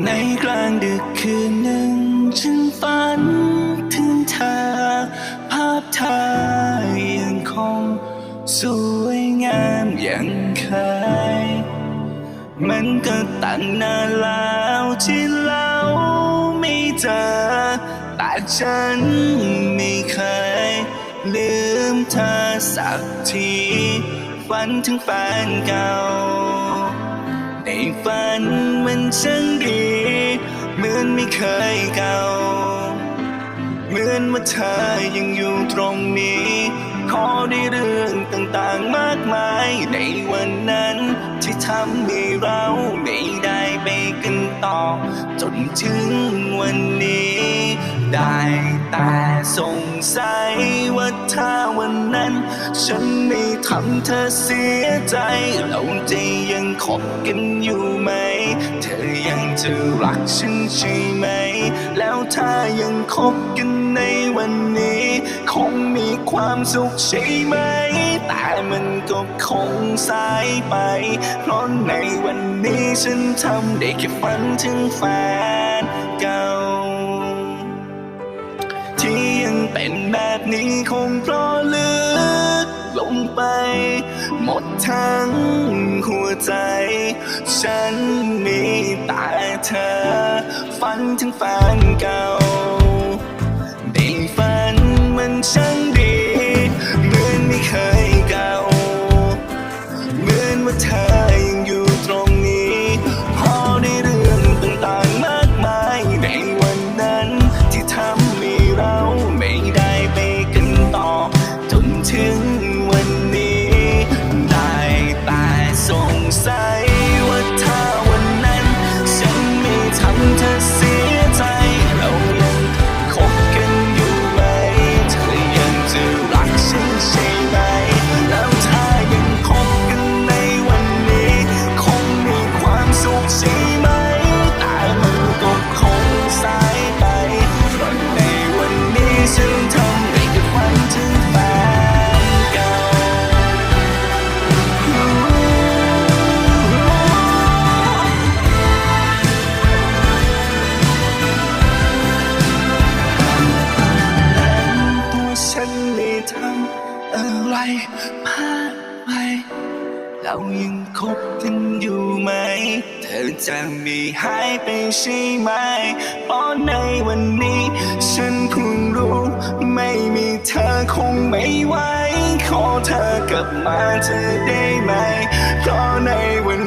ในกลางดึกคืนหนึ่ง ฉันฝันถึงเธอ ภาพเธอยังคง สวยงามอย่างเคย มันก็ตั้งนานแล้วที่เราไม่เจอ แต่ฉันไม่เคย ลืมเธอสักที ฝันถึงแฟนเก่า ฝันมันช่างดี เหมือนไม่เคยเก่า เหมือนว่าเธอยังอยู่ตรงนี้ ขอได้เรื่องต่างๆมากมาย ในวันนั้นที่ทำให้เราไม่ได้ไปกันต่อ จนถึงวันนี้ ได้แต่สงสัยว่าถ้าวันนั้น ฉันไม่ทำเธอเสียใจ เราจะยังคบกันอยู่ไหม เธอยังจะรักฉันใช่ไหม แล้วถ้ายังคบกันในวันนี้ คงมีความสุขใช่ไหม แต่มันก็คงสายไป เพราะในวันนี้ฉันทำได้แค่ฝันถึงแฟนเก่า เป็นแบบนี้คงเพราะลึกลงไป หมดทั้งหัวใจ ฉันมีแต่เธอ ฝันถึงแฟนเก่า พลาดไป เรายังคบกันอยู่ไหม เธอจะไม่หายไปใช่ไหม เพราะในวันนี้ ฉันเพิ่งรู้ ไม่มีเธอคงไม่ไหว ขอเธอกลับมาเธอได้ไหม เพราะในวัน